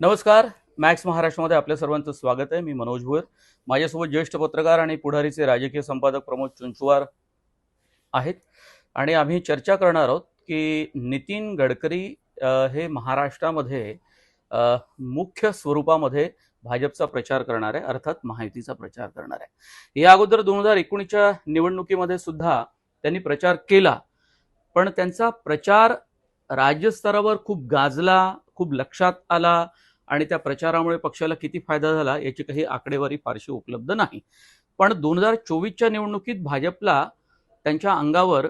नमस्कार. मॅक्स महाराष्ट्रामध्ये आपल्या सर्वांचं स्वागत आहे. मी मनोज भुयर. माझ्यासोबत ज्येष्ठ पत्रकार आणि पुढारीचे राजकीय संपादक प्रमोद चुंचवार आहेत. आणि आम्ही चर्चा करणार आहोत की नितीन गडकरी हे महाराष्ट्रामध्ये मुख्य स्वरूपामध्ये भाजपचा प्रचार करणार आहे अर्थात महायुतीचा प्रचार करणार. आहे या अगोदर दोन हजार एकोणीसच्या निवडणुकीमध्ये सुद्धा त्यांनी प्रचार केला. पण त्यांचा प्रचार राज्यस्तरावर खूप गाजला खूप लक्षात आला. आणि त्या प्रचारामुळे पक्षाला किती फायदा झाला याची काही आकडेवारी फारशी उपलब्ध नाही. पण दोन हजार चोवीसच्या निवडणुकीत भाजपला त्यांच्या अंगावर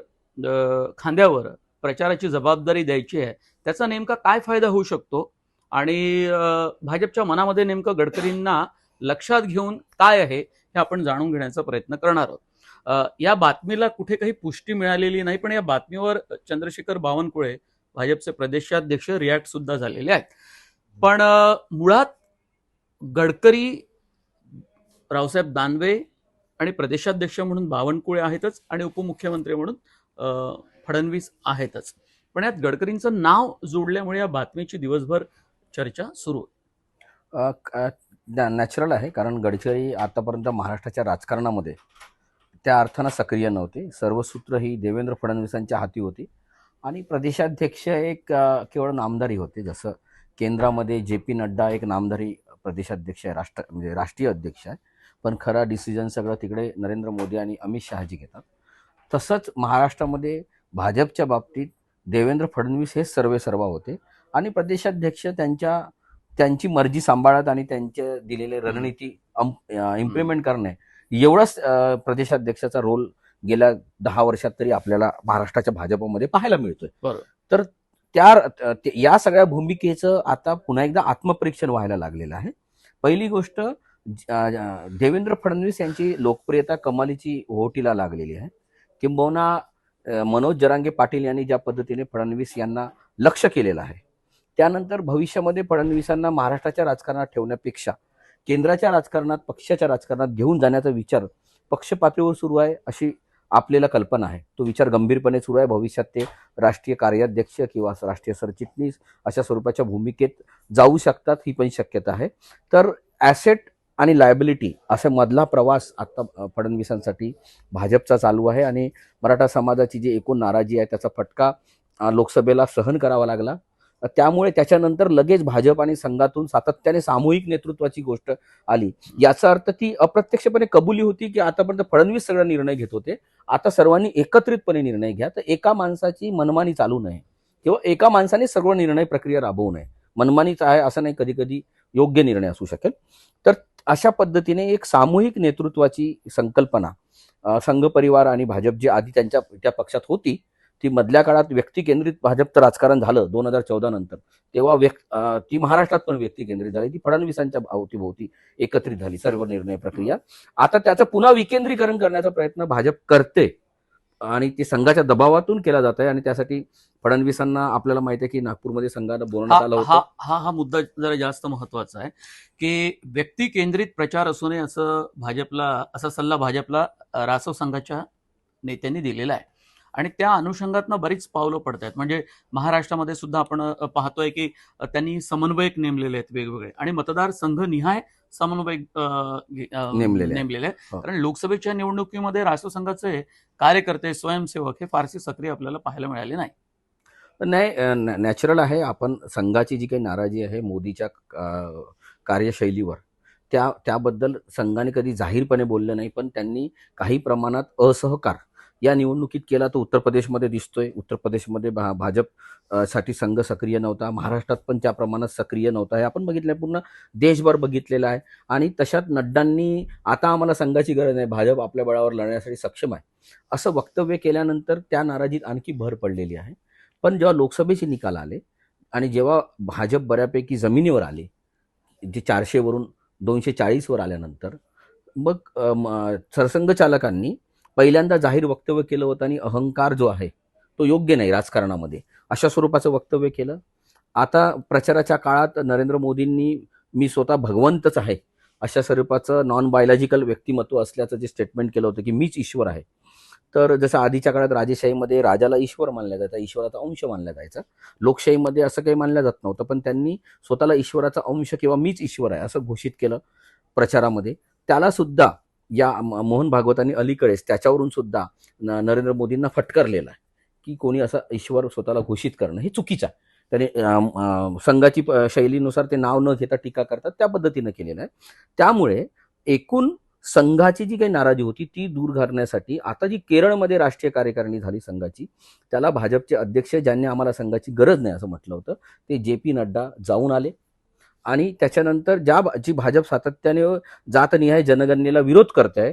खांद्यावर प्रचाराची जबाबदारी द्यायची आहे त्याचा नेमका काय फायदा होऊ शकतो? आणि भाजपच्या मनामध्ये नेमकं गडकरींना लक्षात घेऊन काय आहे हे आपण जाणून घेण्याचा प्रयत्न करणार आहोत. या बातमीला कुठे काही पुष्टी मिळालेली नाही पण या बातमीवर चंद्रशेखर बावनकुळे भाजपचे प्रदेशाध्यक्ष रिॲक्ट सुद्धा झालेले आहेत. पण मुळात गडकरी रावसाहेब दानवे आणि प्रदेशाध्यक्ष म्हणून बावनकुळे आहेतच आणि उपमुख्यमंत्री म्हणून फडणवीस आहेतच. पण यात गडकरींचं नाव जोडल्यामुळे या बातमीची दिवसभर चर्चा सुरू नॅचरल आहे कारण गडकरी आतापर्यंत महाराष्ट्राच्या राजकारणामध्ये त्या अर्थानं सक्रिय नव्हते. सर्व सूत्र ही देवेंद्र फडणवीसांच्या हाती होती. आणि प्रदेशाध्यक्ष एक केवळ नामदारी होते जसं केंद्रामध्ये जे पी नड्डा एक नामदारी प्रदेशाध्यक्ष आहे राष्ट्र म्हणजे राष्ट्रीय अध्यक्ष आहे. पण खरा डिसिजन सगळं तिकडे नरेंद्र मोदी आणि अमित शहाजी घेतात. तसंच महाराष्ट्रामध्ये भाजपच्या बाबतीत देवेंद्र फडणवीस हे सर्वे सर्वा होते आणि प्रदेशाध्यक्ष त्यांच्या त्यांची मर्जी सांभाळत आणि त्यांचे दिलेले रणनीती इम्प्लिमेंट करणे एवढाच प्रदेशाध्यक्षाचा रोल गेल्या दहा वर्षात तरी आपल्याला महाराष्ट्राच्या भाजपमध्ये पाहायला मिळतोय. बरोबर. तर त्या ते- या सगळ्या भूमिकेचं आता पुन्हा एकदा आत्मपरीक्षण व्हायला लागलेलं आहे. पहिली गोष्ट देवेंद्र फडणवीस यांची लोकप्रियता कमालीची ओहोटीला लागलेली आहे. किंबहुना मनोज जरांगे पाटील यांनी ज्या पद्धतीने फडणवीस यांना लक्ष केलेलं आहे त्यानंतर भविष्यामध्ये फडणवीसांना महाराष्ट्राच्या राजकारणात ठेवण्यापेक्षा केंद्राच्या राजकारणात पक्षाच्या राजकारणात घेऊन जाण्याचा विचार पक्षपातळीवर सुरू आहे अशी आपल्याला कल्पना आहे. तो विचार गंभीरपणे सुरू आहे. भविष्यात ते राष्ट्रीय कार्याध्यक्ष किंवा राष्ट्रीय सरचिटणीस अशा स्वरूपाच्या भूमिकेत जाऊ शकतात ही पण शक्यता आहे. तर ॲसेट आणि लायबिलिटी असा मधला प्रवास आत्ता फडणवीसांसाठी भाजपचा चालू आहे आणि मराठा समाजाची जी एकूण नाराजी आहे त्याचा फटका लोकसभेला सहन करावा लागला. त्यामुळे त्याच्यानंतर लगेच भाजप आणि संघातून सातत्याने सामूहिक नेतृत्वाची गोष्ट आली. याचा अर्थ ती अप्रत्यक्षपणे कबुली होती की आतापर्यंत फडणवीस सगळा निर्णय घेत होते. आता सर्वांनी एकत्रितपणे निर्णय घ्या. तर एका माणसाची मनमानी चालू नये किंवा एका माणसाने सर्व निर्णय प्रक्रिया राबवू नये. मनमानीच आहे असं नाही कधी कधी योग्य निर्णय असू शकेल. तर अशा पद्धतीने एक सामूहिक नेतृत्वाची संकल्पना संघ परिवार आणि भाजप जी आधी त्यांच्या त्या पक्षात होती ती मधल्या काळात व्यक्ती केंद्रित भाजपचं राजकारण झालं दोन हजार चौदा नंतर. तेव्हा व्यक् अं, ती महाराष्ट्रात पण व्यक्ती केंद्रित झाली. ती फडणवीसांच्या अवतीभोवती एकत्रित झाली सर्व निर्णय प्रक्रिया. आता त्याचं पुन्हा विकेंद्रीकरण करण्याचा प्रयत्न भाजप करते. आणि ते संघाच्या दबावातून केला जात आहे आणि त्यासाठी फडणवीसांना आपल्याला माहिती आहे की नागपूरमध्ये संघानं बोलण्यात आलं हा हा होतं. हा हा मुद्दा जरा जास्त महत्त्वाचा आहे की व्यक्ती केंद्रित प्रचार असू नये असं भाजपला असा सल्ला भाजपला रासव संघाच्या नेत्यांनी दिलेला आहे. आणि त्या अनुषंगातनं बरीच पावलं पडत आहेत म्हणजे महाराष्ट्रामध्ये सुद्धा आपण पाहतोय की त्यांनी समन्वयक नेमलेले आहेत वेगवेगळे. आणि मतदार संघ निहाय समन्वयक नेमलेले आहेत. हो. कारण लोकसभेच्या निवडणुकीमध्ये रासव संघाचे कार्यकर्ते स्वयंसेवक हे फारसे सक्रिय आपल्याला पाहायला मिळाले नाही. नाही नॅचरल आहे. आपण संघाची जी काही नाराजी आहे मोदीच्या कार्यशैलीवर त्या त्याबद्दल संघाने कधी जाहीरपणे बोललं नाही. पण त्यांनी काही प्रमाणात असहकार या निवडणुकीत केला तो उत्तर प्रदेशमध्ये दिसतोय. उत्तर प्रदेशमध्ये भा भाजपसाठी संघ सक्रिय नव्हता. महाराष्ट्रात पण त्या प्रमाणात सक्रिय नव्हता. हे आपण बघितलं पूर्ण देशभर बघितलेलं आहे. आणि तशात नड्डांनी आता आम्हाला संघाची गरज नाही. भाजप आपल्या बळावर लढण्यासाठी सक्षम आहे. असं वक्तव्य केल्यानंतर त्या नाराजीत आणखी भर पडलेली आहे. पण जेव्हा लोकसभेचे निकाल आले आणि जेव्हा भाजप बऱ्यापैकी जमिनीवर आले जे चारशेवरून दोनशे चाळीसवर आल्यानंतर मग सरसंघचालकांनी पहिल्यांदा जाहीर वक्तव्य केलं होतं आणि अहंकार जो आहे तो योग्य नाही राजकारणामध्ये. अशा स्वरूपाचं वक्तव्य केलं. आता प्रचाराच्या काळात नरेंद्र मोदींनी मी स्वतः भगवंतच आहे अशा स्वरूपाचं नॉन बायोलॉजिकल व्यक्तिमत्व असल्याचं जे स्टेटमेंट केलं होतं की मीच ईश्वर आहे. तर जसं आधीच्या काळात राजेशाहीमध्ये राजाला ईश्वर मानला जायचा ईश्वराचा अंश मानला जायचा. लोकशाहीमध्ये असं काही मानलं जात नव्हतं पण त्यांनी स्वतःला ईश्वराचा अंश किंवा मीच ईश्वर आहे असं घोषित केलं प्रचारामध्ये. त्याला सुद्धा या म- मोहन भागवतांनी अलीकडेच त्याच्यावरून सुद्धा न- नरेंद्र मोदींना फटकारलेला आहे की कोणी असा ईश्वर स्वतःला घोषित करणं हे चुकीचं आहे. त्याने संघाची प- शैलीनुसार ते नाव न घेता टीका करतात त्या पद्धतीनं केलेलं आहे. त्यामुळे एकूण संघाची जी काही नाराजी होती ती दूर करण्यासाठी आता जी केरळमध्ये राष्ट्रीय कार्यकारिणी झाली संघाची त्याला भाजपचे अध्यक्ष ज्यांनी आम्हाला संघाची गरज नाही असं म्हटलं होतं ते जे पी नड्डा जाऊन आले. आणि त्याच्यानंतर ज्या जी भाजप सातत्याने जातनिहाय जनगणनेला विरोध करत आहे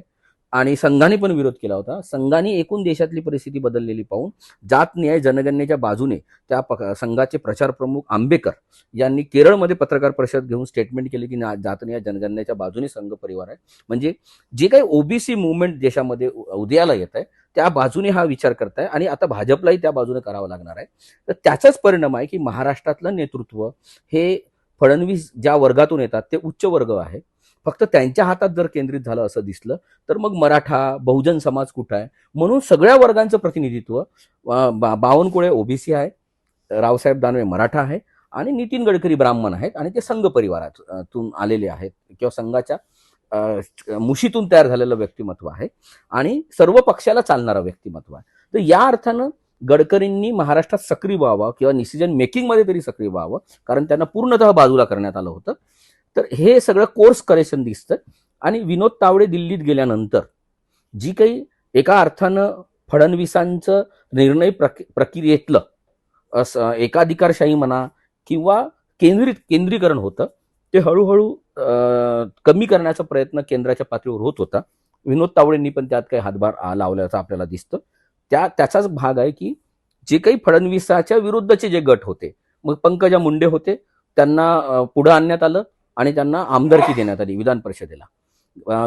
आणि संघाने पण विरोध केला होता संघाने एकूण देशातली परिस्थिती बदललेली पाहून जातनिहाय जनगणनेच्या बाजूने त्या प संघाचे प्रचार प्रमुख आंबेकर यांनी केरळमध्ये पत्रकार परिषद घेऊन स्टेटमेंट केली की ना- जातनिहाय जनगणनेच्या बाजूने संघ परिवार आहे. म्हणजे जे काही ओबीसी मुवमेंट देशामध्ये उ- उदयाला येत आहे त्या बाजूने हा विचार करताय आणि आता भाजपलाही त्या बाजूने करावं लागणार आहे. तर त्याचाच परिणाम आहे की महाराष्ट्रातलं नेतृत्व हे फडणवीस ज्या वर्गातून येतात ते उच्च वर्ग आहे. फक्त त्यांच्या हातात जर केंद्रित झालं असं दिसलं तर मग मराठा बहुजन समाज कुठं आहे? म्हणून सगळ्या वर्गांचं प्रतिनिधित्व बा- बावनकुळे ओबीसी आहे रावसाहेब दानवे मराठा आहे आणि नितीन गडकरी ब्राह्मण आहेत आणि ते संघ परिवारातून आलेले आहेत किंवा संघाच्या मुशीतून तयार झालेलं व्यक्तिमत्व आहे आणि सर्व पक्षाला चालणारं व्यक्तिमत्व आहे. तर या अर्थानं गडकरींनी महाराष्ट्रात सक्रिय व्हावं किंवा डिसिजन मेकिंगमध्ये तरी सक्रिय व्हावं कारण त्यांना पूर्णतः बाजूला करण्यात आलं होतं. तर हे सगळं कोर्स करेक्शन दिसतं. आणि विनोद तावडे दिल्लीत गेल्यानंतर जी काही एका अर्थानं फडणवीसांचं निर्णय प्रक प्रक्रियेतलं असं एकाधिकारशाही म्हणा किंवा केंद्रित केंद्रीकरण होतं ते हळूहळू कमी करण्याचा प्रयत्न केंद्राच्या पातळीवर होत होता. विनोद तावडेंनी पण त्यात काही हातभार लावल्याचं आपल्याला दिसतं. त्या त्याचाच भाग आहे की जे काही फडणवीसाच्या विरुद्धचे जे गट होते मग पंकजा मुंडे होते त्यांना पुढं आणण्यात आलं आणि त्यांना आमदारकी देण्यात आली विधान परिषदेला.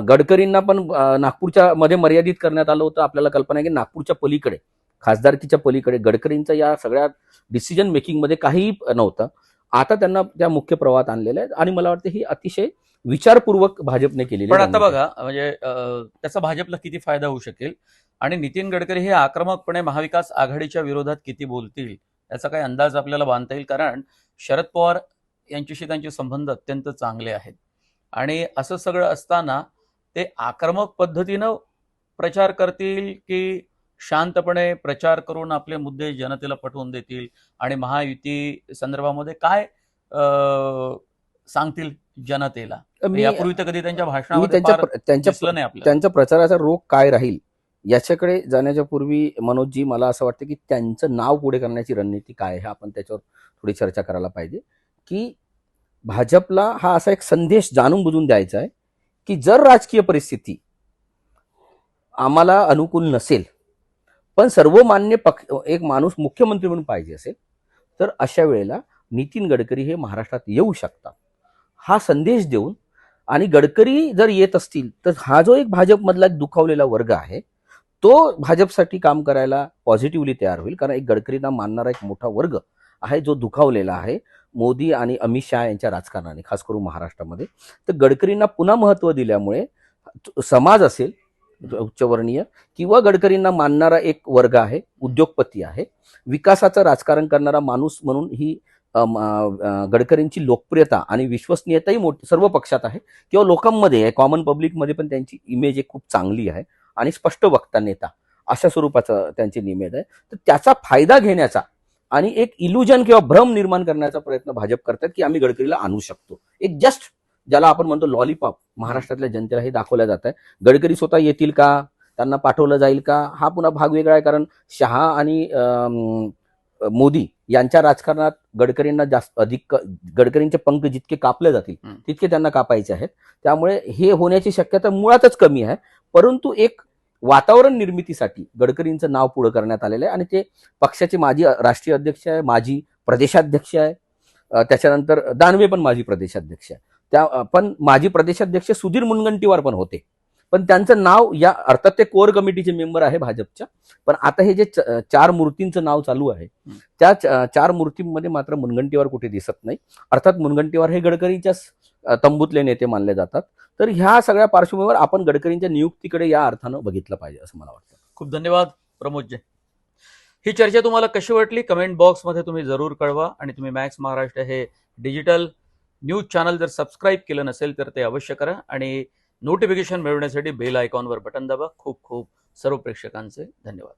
गडकरींना पण नागपूरच्या मध्ये मर्यादित करण्यात आलं होतं. आपल्याला कल्पना आहे की नागपूरच्या पलीकडे खासदारकीच्या पलीकडे गडकरींचं या सगळ्या डिसिजन मेकिंगमध्ये काहीही नव्हतं. आता त्यांना त्या मुख्य प्रवाहात आणलेलं आहे आणि मला वाटतं ही अतिशय विचारपूर्वक भाजपने केलेली पण आता. बघा म्हणजे त्याचा भाजपला किती फायदा होऊ शकेल? आणि नितीन गडकरी हे आक्रमकपणे महाविकास आघाडीच्या विरोधात किती बोलतील याचा काही अंदाज आपल्याला बांधता येईल. कारण शरद पवार यांच्याशी त्यांचे संबंध अत्यंत चांगले आहेत. आणि असं सगळं असताना ते आक्रमक पद्धतीनं प्रचार करतील की शांतपणे प्रचार करून आपले मुद्दे जनतेला पटवून देतील आणि महायुती संदर्भामध्ये काय सांगतील जनतेला? यापूर्वी तर कधी त्यांच्या भाषणामध्ये त्यांच्या प्रचाराचा रोग काय राहील? याच्याकडे जाण्याच्या पूर्वी मनोजजी मला असं वाटतं की त्यांचं नाव पुढे करण्याची रणनीती काय आहे आपण त्याच्यावर थोडी चर्चा करायला पाहिजे. की भाजपला हा असा एक संदेश जाणून बुजून द्यायचा आहे की जर राजकीय परिस्थिती आम्हाला अनुकूल नसेल पण सर्वमान्य पक्ष एक माणूस मुख्यमंत्री म्हणून पाहिजे असेल तर अशा वेळेला नितीन गडकरी हे महाराष्ट्रात येऊ शकतात. हा संदेश देऊन आणि गडकरी जर येत असतील तर हा जो एक भाजपमधला एक दुखावलेला वर्ग आहे तो भाजपसाठी काम करायला पॉझिटिव्हली तयार होईल कारण एक गडकरींना मानणारा एक मोठा वर्ग आहे जो दुखावलेला आहे. मोदी आणि अमित शहा यांच्या राजकारणाने खास करून महाराष्ट्रामध्ये. तर गडकरींना पुन्हा महत्त्व दिल्यामुळे समाज असेल उच्चवर्णीय किंवा गडकरींना मानणारा एक वर्ग आहे उद्योगपती आहे विकासाचं राजकारण करणारा माणूस म्हणून ही गडकरींची लोकप्रियता आणि विश्वसनीयताही मोठी सर्व पक्षात आहे. किंवा लोकांमध्ये कॉमन पब्लिकमध्ये पण त्यांची इमेज एक खूप चांगली आहे. आणि स्पष्ट वक्ता नेता अशा स्वरूपाचं त्यांची निमेद आहे. तर त्याचा फायदा घेण्याचा आणि एक इल्युजन किंवा भ्रम निर्माण करण्याचा प्रयत्न भाजप करतात की आम्ही गडकरीला आणू शकतो. एक जस्ट ज्याला आपण म्हणतो लॉलीपॉप महाराष्ट्रातल्या जनतेला हे दाखवल्या जात आहे. गडकरी स्वतः येतील का? त्यांना पाठवलं जाईल का? हा पुन्हा भाग वेगळा आहे कारण शहा आणि मोदी यांच्या राजकारणात गडकरींना जास्त अधिक गडकरींचे पंख जितके कापले जातील. तितके त्यांना कापायचे आहेत. त्यामुळे हे होण्याची शक्यता मुळातच कमी आहे. परंतु एक वातावरण निर्मितीसाठी गडकरींचं नाव पुढे करण्यात आलेलं आहे. आणि ते पक्षाचे माजी राष्ट्रीय अध्यक्ष आहे माजी प्रदेशाध्यक्ष आहे. त्याच्यानंतर दानवे पण माजी प्रदेशाध्यक्ष आहे. त्या पण माजी प्रदेशाध्यक्ष सुधीर मुनगंटीवार पण होते. पण त्यांचं नाव या अर्थात ते कोर कमिटीचे मेंबर आहे भाजपच्या. पण आता हे जे चार मूर्तींचं नाव चालू आहे त्या च- चार मूर्तींमध्ये मात्र मुनगंटीवार कुठे दिसत नाही. अर्थात मुनगंटीवार हे गडकरींच्याच तंबूतले नेते मानले जातात. तर ह्या सगळ्या पार्श्वभूमीवर आपण गडकरींच्या नियुक्तीकडे या अर्थानं बघितलं पाहिजे असं मला वाटतं. खूप धन्यवाद प्रमोदजी. ही चर्चा तुम्हाला कशी वाटली? कमेंट बॉक्समध्ये तुम्ही जरूर कळवा आणि तुम्ही मॅक्स महाराष्ट्र हे डिजिटल न्यूज चॅनल जर सबस्क्राईब केलं नसेल तर ते अवश्य करा आणि नोटिफिकेशन मिळवण्यासाठी बेल आयकॉनवर बटन दाबा. खूप खूप सर्व प्रेक्षकांचे धन्यवाद.